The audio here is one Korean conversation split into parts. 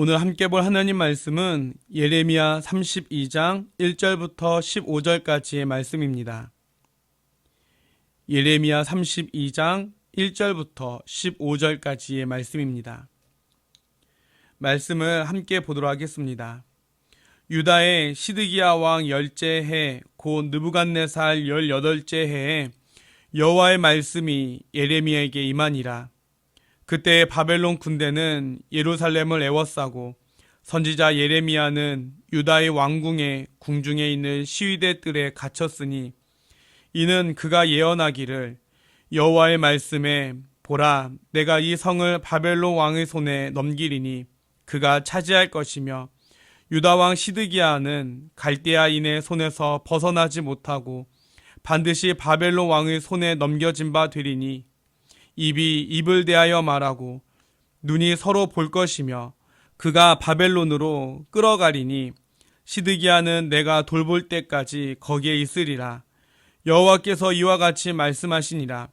오늘 함께 볼 하나님 말씀은 예레미야 32장 1절부터 15절까지의 말씀입니다. 예레미야 32장 1절부터 15절까지의 말씀입니다. 말씀을 함께 보도록 하겠습니다. 유다의 시드기야 왕 열째 해, 곧 느부갓네살 열여덟째 해에 여호와의 말씀이 예레미야에게 임하니라. 그때 바벨론 군대는 예루살렘을 애워싸고 선지자 예레미야는 유다의 왕궁의 궁중에 있는 시위대 뜰에 갇혔으니 이는 그가 예언하기를 여호와의 말씀에 보라 내가 이 성을 바벨론 왕의 손에 넘기리니 그가 차지할 것이며 유다 왕 시드기야는 갈대아인의 손에서 벗어나지 못하고 반드시 바벨론 왕의 손에 넘겨진 바 되리니 입이 입을 대하여 말하고 눈이 서로 볼 것이며 그가 바벨론으로 끌어가리니 시드기야는 내가 돌볼 때까지 거기에 있으리라. 여호와께서 이와 같이 말씀하시니라.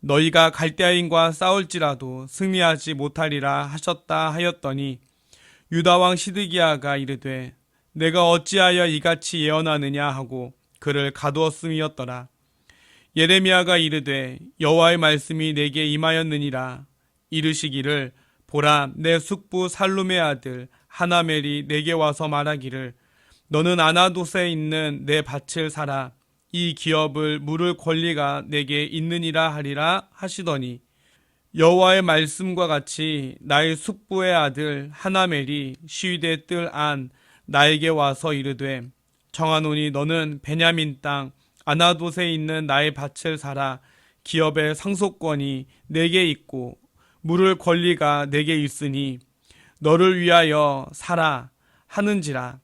너희가 갈대아인과 싸울지라도 승리하지 못하리라 하셨다 하였더니 유다 왕 시드기야가 이르되 내가 어찌하여 이같이 예언하느냐 하고 그를 가두었음이었더라 예레미야가 이르되 여호와의 말씀이 내게 임하였느니라. 이르시기를 보라 내 숙부 살룸의 아들 하나멜이 내게 와서 말하기를 너는 아나도스에 있는 내 밭을 사라. 이 기업을 물을 권리가 내게 있느니라 하리라 하시더니 여호와의 말씀과 같이 나의 숙부의 아들 하나멜이 시위대 뜰 안 나에게 와서 이르되 정하노니 너는 베냐민 땅 아나돗에 있는 나의 밭을 사라. 기업의 상속권이 내게 있고 물을 권리가 내게 있으니 너를 위하여 사라 하는지라.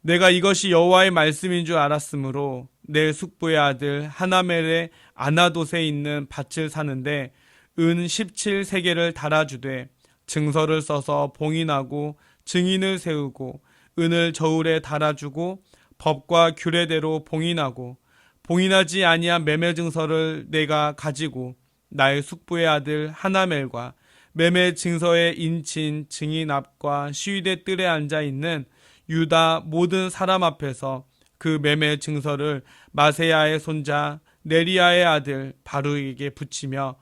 내가 이것이 여호와의 말씀인 줄 알았으므로 내 숙부의 아들 하나멜의 아나돗에 있는 밭을 사는데 은 17세계를 달아주되 증서를 써서 봉인하고 증인을 세우고 은을 저울에 달아주고 법과 규례대로 봉인하고 봉인하지 아니한 매매 증서를 내가 가지고 나의 숙부의 아들 하나멜과 매매 증서의 인친 증인 앞과 시위대 뜰에 앉아 있는 유다 모든 사람 앞에서 그 매매 증서를 마세야의 손자 네리야의 아들 바룩에게 붙이며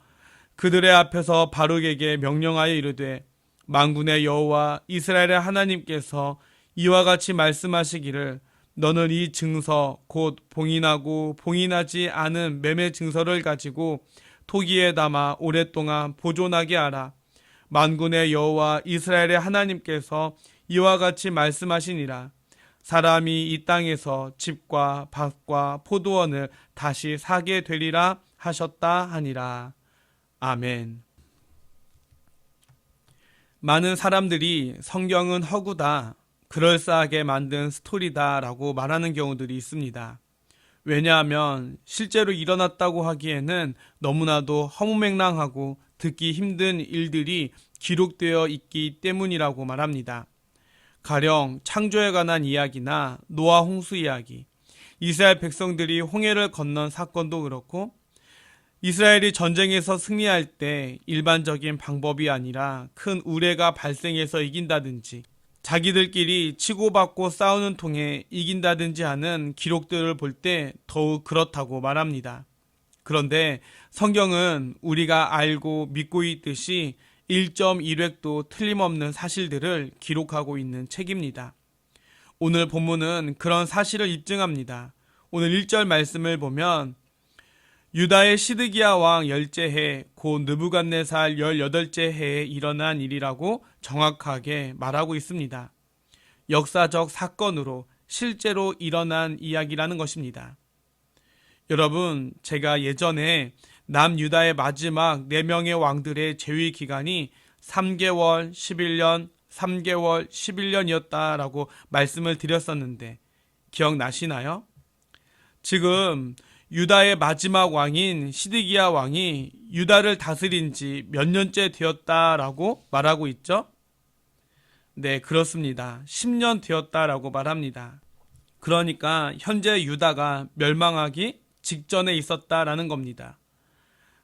그들의 앞에서 바룩에게 명령하여 이르되 만군의 여호와 이스라엘의 하나님께서 이와 같이 말씀하시기를 너는 이 증서 곧 봉인하고 봉인하지 않은 매매 증서를 가지고 토기에 담아 오랫동안 보존하게 하라. 만군의 여호와 이스라엘의 하나님께서 이와 같이 말씀하시니라. 사람이 이 땅에서 집과 밭과 포도원을 다시 사게 되리라 하셨다 하니라. 아멘. 많은 사람들이 성경은 허구다, 그럴싸하게 만든 스토리다라고 말하는 경우들이 있습니다. 왜냐하면 실제로 일어났다고 하기에는 너무나도 허무맹랑하고 듣기 힘든 일들이 기록되어 있기 때문이라고 말합니다. 가령 창조에 관한 이야기나 노아 홍수 이야기, 이스라엘 백성들이 홍해를 건넌 사건도 그렇고 이스라엘이 전쟁에서 승리할 때 일반적인 방법이 아니라 큰 우레가 발생해서 이긴다든지 자기들끼리 치고받고 싸우는 통해 이긴다든지 하는 기록들을 볼 때 더욱 그렇다고 말합니다. 그런데 성경은 우리가 알고 믿고 있듯이 1.1획도 틀림없는 사실들을 기록하고 있는 책입니다. 오늘 본문은 그런 사실을 입증합니다. 오늘 1절 말씀을 보면 유다의 시드기야 왕 열째 해, 곧 느부갓네살 열여덟째 해에 일어난 일이라고 정확하게 말하고 있습니다. 역사적 사건으로 실제로 일어난 이야기라는 것입니다. 여러분, 제가 예전에 남유다의 마지막 4명의 왕들의 재위 기간이 3개월, 11년, 3개월, 11년이었다라고 말씀을 드렸었는데 기억나시나요? 지금 유다의 마지막 왕인 시드기야 왕이 유다를 다스린 지 몇 년째 되었다라고 말하고 있죠? 네, 그렇습니다. 10년 되었다라고 말합니다. 그러니까 현재 유다가 멸망하기 직전에 있었다라는 겁니다.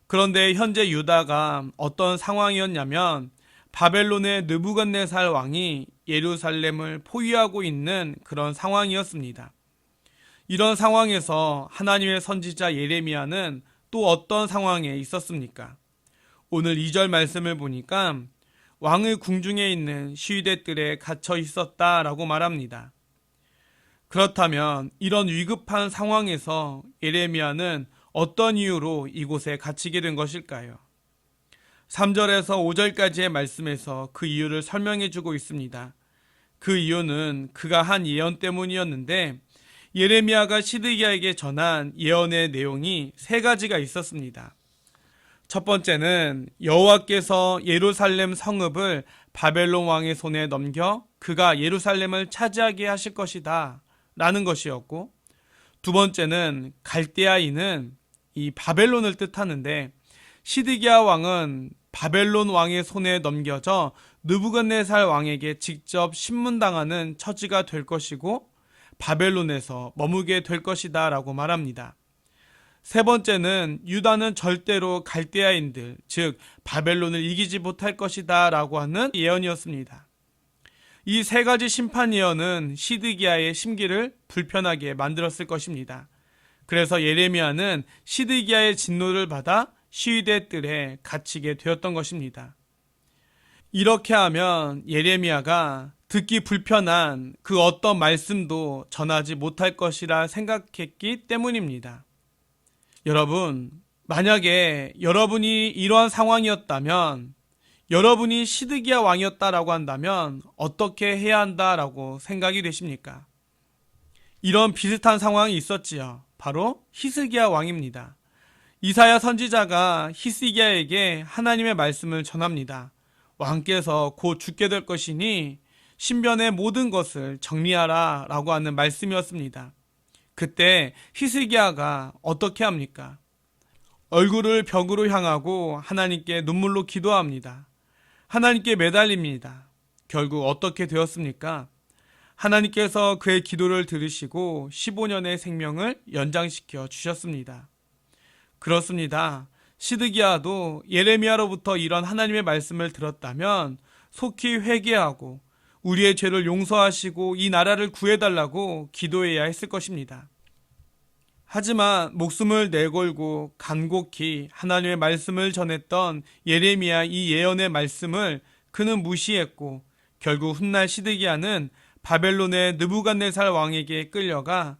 그런데 현재 유다가 어떤 상황이었냐면 바벨론의 느부갓네살 왕이 예루살렘을 포위하고 있는 그런 상황이었습니다. 이런 상황에서 하나님의 선지자 예레미야는 또 어떤 상황에 있었습니까? 오늘 2절 말씀을 보니까 왕의 궁중에 있는 시위대들에 갇혀 있었다라고 말합니다. 그렇다면 이런 위급한 상황에서 예레미야는 어떤 이유로 이곳에 갇히게 된 것일까요? 3절에서 5절까지의 말씀에서 그 이유를 설명해 주고 있습니다. 그 이유는 그가 한 예언 때문이었는데 예레미야가 시드기야에게 전한 예언의 내용이 세 가지가 있었습니다. 첫 번째는 여호와께서 예루살렘 성읍을 바벨론 왕의 손에 넘겨 그가 예루살렘을 차지하게 하실 것이다 라는 것이었고 두 번째는 갈대아인은 이 바벨론을 뜻하는데 시드기야 왕은 바벨론 왕의 손에 넘겨져 느부갓네살 왕에게 직접 신문당하는 처지가 될 것이고 바벨론에서 머무게 될 것이다 라고 말합니다. 세 번째는 유다는 절대로 갈대아인들, 즉 바벨론을 이기지 못할 것이다 라고 하는 예언이었습니다. 이 세 가지 심판 예언은 시드기야의 심기를 불편하게 만들었을 것입니다. 그래서 예레미야는 시드기야의 진노를 받아 시위대 뜰에 갇히게 되었던 것입니다. 이렇게 하면 예레미야가 듣기 불편한 그 어떤 말씀도 전하지 못할 것이라 생각했기 때문입니다. 여러분, 만약에 여러분이 이러한 상황이었다면 여러분이 시드기야 왕이었다라고 한다면 어떻게 해야 한다라고 생각이 되십니까? 이런 비슷한 상황이 있었지요. 바로 히스기야 왕입니다. 이사야 선지자가 히스기야에게 하나님의 말씀을 전합니다. 왕께서 곧 죽게 될 것이니 신변의 모든 것을 정리하라 라고 하는 말씀이었습니다. 그때 히스기야가 어떻게 합니까? 얼굴을 벽으로 향하고 하나님께 눈물로 기도합니다. 하나님께 매달립니다. 결국 어떻게 되었습니까? 하나님께서 그의 기도를 들으시고 15년의 생명을 연장시켜 주셨습니다. 그렇습니다. 시드기야도 예레미야로부터 이런 하나님의 말씀을 들었다면 속히 회개하고 우리의 죄를 용서하시고 이 나라를 구해달라고 기도해야 했을 것입니다. 하지만 목숨을 내걸고 간곡히 하나님의 말씀을 전했던 예레미야 이 예언의 말씀을 그는 무시했고 결국 훗날 시드기야는 바벨론의 느부갓네살 왕에게 끌려가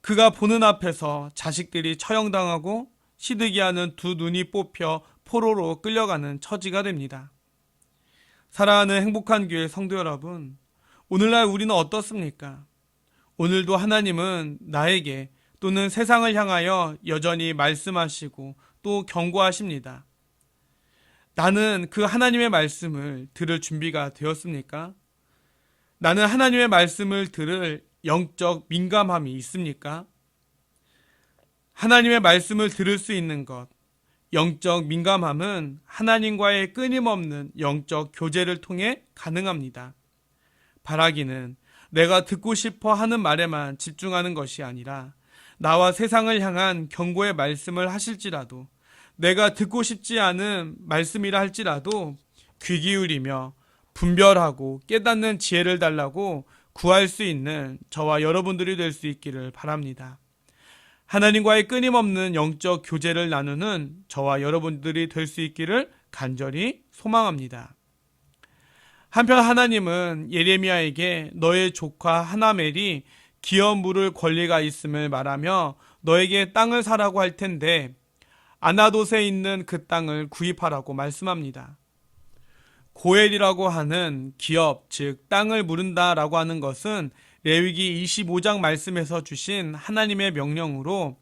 그가 보는 앞에서 자식들이 처형당하고 시드기야는 두 눈이 뽑혀 포로로 끌려가는 처지가 됩니다. 사랑하는 행복한 교회 성도 여러분, 오늘날 우리는 어떻습니까? 오늘도 하나님은 나에게 또는 세상을 향하여 여전히 말씀하시고 또 경고하십니다. 나는 그 하나님의 말씀을 들을 준비가 되었습니까? 나는 하나님의 말씀을 들을 영적 민감함이 있습니까? 하나님의 말씀을 들을 수 있는 것, 영적 민감함은 하나님과의 끊임없는 영적 교제를 통해 가능합니다. 바라기는 내가 듣고 싶어 하는 말에만 집중하는 것이 아니라 나와 세상을 향한 경고의 말씀을 하실지라도 내가 듣고 싶지 않은 말씀이라 할지라도 귀 기울이며 분별하고 깨닫는 지혜를 달라고 구할 수 있는 저와 여러분들이 될 수 있기를 바랍니다. 하나님과의 끊임없는 영적 교제를 나누는 저와 여러분들이 될 수 있기를 간절히 소망합니다. 한편 하나님은 예레미야에게 너의 조카 하나멜이 기업 물을 권리가 있음을 말하며 너에게 땅을 사라고 할 텐데 아나돗에 있는 그 땅을 구입하라고 말씀합니다. 고엘이라고 하는 기업, 즉 땅을 물은다라고 하는 것은 레위기 25장 말씀에서 주신 하나님의 명령으로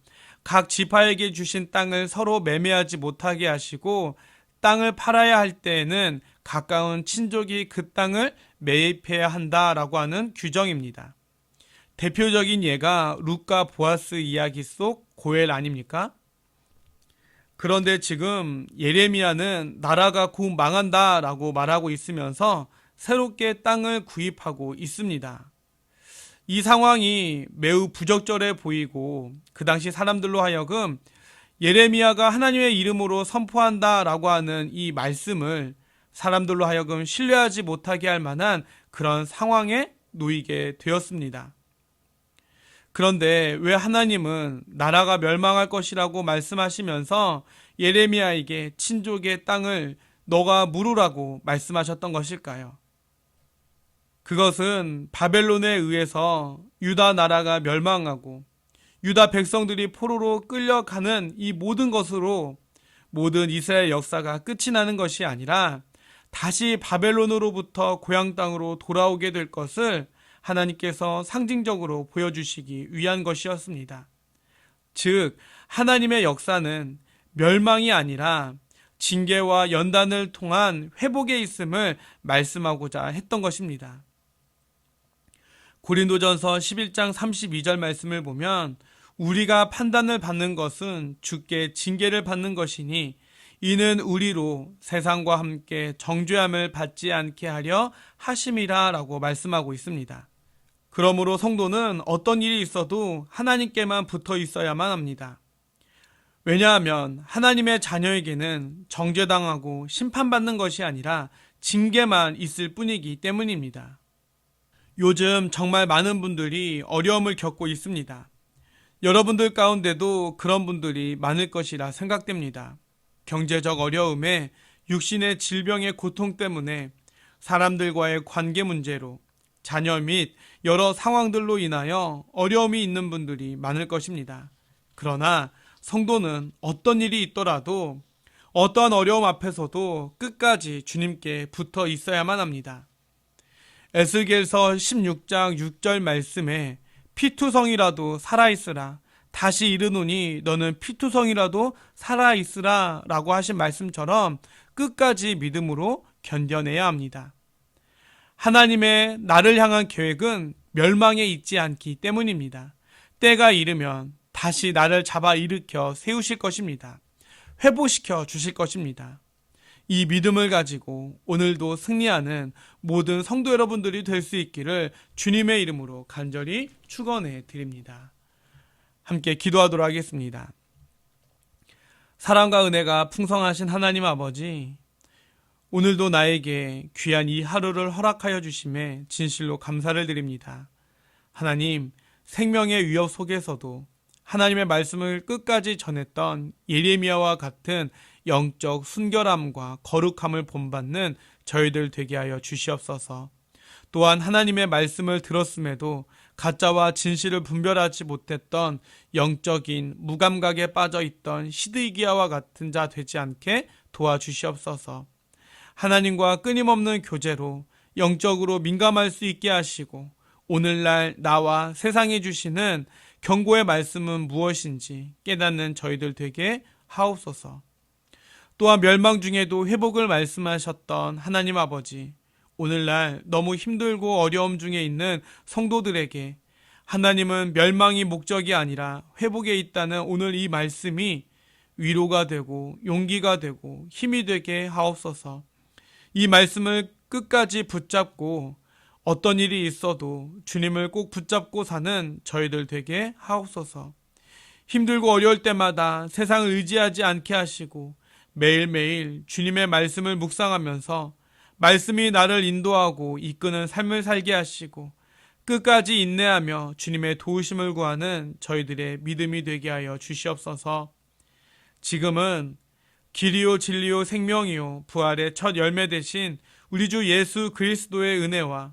각 지파에게 주신 땅을 서로 매매하지 못하게 하시고 땅을 팔아야 할 때에는 가까운 친족이 그 땅을 매입해야 한다라고 하는 규정입니다. 대표적인 예가 루카 보아스 이야기 속 고엘 아닙니까? 그런데 지금 예레미야는 나라가 곧 망한다라고 말하고 있으면서 새롭게 땅을 구입하고 있습니다. 이 상황이 매우 부적절해 보이고 그 당시 사람들로 하여금 예레미야가 하나님의 이름으로 선포한다 라고 하는 이 말씀을 사람들로 하여금 신뢰하지 못하게 할 만한 그런 상황에 놓이게 되었습니다. 그런데 왜 하나님은 나라가 멸망할 것이라고 말씀하시면서 예레미야에게 친족의 땅을 너가 물으라고 말씀하셨던 것일까요? 그것은 바벨론에 의해서 유다 나라가 멸망하고 유다 백성들이 포로로 끌려가는 이 모든 것으로 모든 이스라엘 역사가 끝이 나는 것이 아니라 다시 바벨론으로부터 고향 땅으로 돌아오게 될 것을 하나님께서 상징적으로 보여주시기 위한 것이었습니다. 즉, 하나님의 역사는 멸망이 아니라 징계와 연단을 통한 회복에 있음을 말씀하고자 했던 것입니다. 고린도전서 11장 32절 말씀을 보면 우리가 판단을 받는 것은 주께 징계를 받는 것이니 이는 우리로 세상과 함께 정죄함을 받지 않게 하려 하심이라라고 말씀하고 있습니다. 그러므로 성도는 어떤 일이 있어도 하나님께만 붙어 있어야만 합니다. 왜냐하면 하나님의 자녀에게는 정죄당하고 심판받는 것이 아니라 징계만 있을 뿐이기 때문입니다. 요즘 정말 많은 분들이 어려움을 겪고 있습니다. 여러분들 가운데도 그런 분들이 많을 것이라 생각됩니다. 경제적 어려움에 육신의 질병의 고통 때문에 사람들과의 관계 문제로 자녀 및 여러 상황들로 인하여 어려움이 있는 분들이 많을 것입니다. 그러나 성도는 어떤 일이 있더라도 어떠한 어려움 앞에서도 끝까지 주님께 붙어 있어야만 합니다. 에스겔서 16장 6절 말씀에 피투성이라도 살아있으라 다시 이르노니 너는 피투성이라도 살아있으라 라고 하신 말씀처럼 끝까지 믿음으로 견뎌내야 합니다. 하나님의 나를 향한 계획은 멸망에 있지 않기 때문입니다. 때가 이르면 다시 나를 잡아 일으켜 세우실 것입니다. 회복시켜 주실 것입니다. 이 믿음을 가지고 오늘도 승리하는 모든 성도 여러분들이 될 수 있기를 주님의 이름으로 간절히 축원해 드립니다. 함께 기도하도록 하겠습니다. 사랑과 은혜가 풍성하신 하나님 아버지, 오늘도 나에게 귀한 이 하루를 허락하여 주심에 진실로 감사를 드립니다. 하나님, 생명의 위협 속에서도 하나님의 말씀을 끝까지 전했던 예레미야와 같은 영적 순결함과 거룩함을 본받는 저희들 되게 하여 주시옵소서. 또한 하나님의 말씀을 들었음에도 가짜와 진실을 분별하지 못했던 영적인 무감각에 빠져 있던 시드기야와 같은 자 되지 않게 도와주시옵소서. 하나님과 끊임없는 교제로 영적으로 민감할 수 있게 하시고 오늘날 나와 세상에 주시는 경고의 말씀은 무엇인지 깨닫는 저희들 되게 하옵소서. 또한 멸망 중에도 회복을 말씀하셨던 하나님 아버지, 오늘날 너무 힘들고 어려움 중에 있는 성도들에게 하나님은 멸망이 목적이 아니라 회복에 있다는 오늘 이 말씀이 위로가 되고 용기가 되고 힘이 되게 하옵소서. 이 말씀을 끝까지 붙잡고 어떤 일이 있어도 주님을 꼭 붙잡고 사는 저희들 되게 하옵소서. 힘들고 어려울 때마다 세상을 의지하지 않게 하시고 매일매일 주님의 말씀을 묵상하면서 말씀이 나를 인도하고 이끄는 삶을 살게 하시고 끝까지 인내하며 주님의 도우심을 구하는 저희들의 믿음이 되게 하여 주시옵소서. 지금은 길이요 진리요 생명이요 부활의 첫 열매 대신 우리 주 예수 그리스도의 은혜와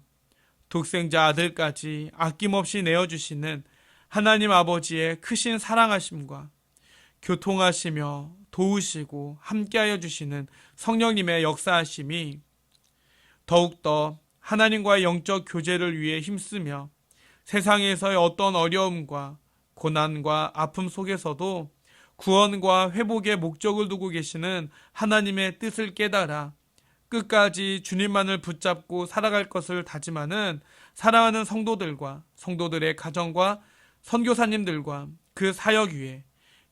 독생자 아들까지 아낌없이 내어 주시는 하나님 아버지의 크신 사랑하심과 교통하시며 도우시고 함께하여 주시는 성령님의 역사하심이 더욱더 하나님과의 영적 교제를 위해 힘쓰며 세상에서의 어떤 어려움과 고난과 아픔 속에서도 구원과 회복의 목적을 두고 계시는 하나님의 뜻을 깨달아 끝까지 주님만을 붙잡고 살아갈 것을 다짐하는 사랑하는 성도들과 성도들의 가정과 선교사님들과 그 사역 위에